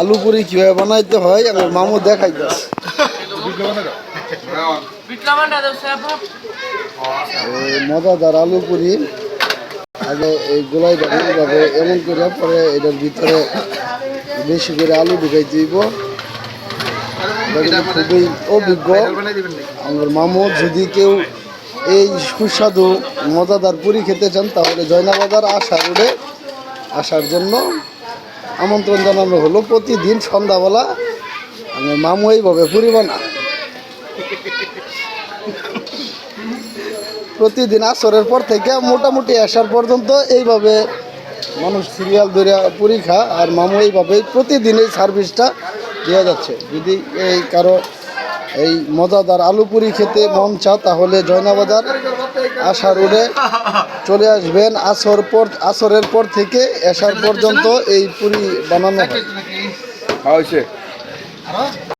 আলু পুরি কীভাবে বানাইতে হয়, আমার মামু এই মজাদার আলু পুরি, আগে এই গোলাই এইভাবে এমন করে পরে এটার ভিতরে বেশি করে আলু ঢুকাই দিব খুবই অভিজ্ঞ। আমার মামু যদি কেউ এই সুস্বাদু, মজাদার পুরি খেতে চান, তাহলে জয়নাবাজার আশা রোডে আসার জন্য আমন্ত্রণ জানানো হলো, প্রতিদিন সন্ধ্যাবেলা আমি মামু এইভাবে ঘুরিব না প্রতিদিন আসরের পর থেকে মোটামুটি আসার পর্যন্ত এইভাবে মানুষ সিরিয়াল ধরে পরীক্ষা আর মামু এইভাবে প্রতিদিন এই সার্ভিসটা দেওয়া যাচ্ছে। যদি এই কারও এই মজাদার আলু পুরি খেতে মন চা তাহলে জয়নাবাজার আশা রোডে চলে আসবেন আসর পর, আসরের পর থেকে আসার পর্যন্ত এই পুরি বানানো হয়, হয়েছে।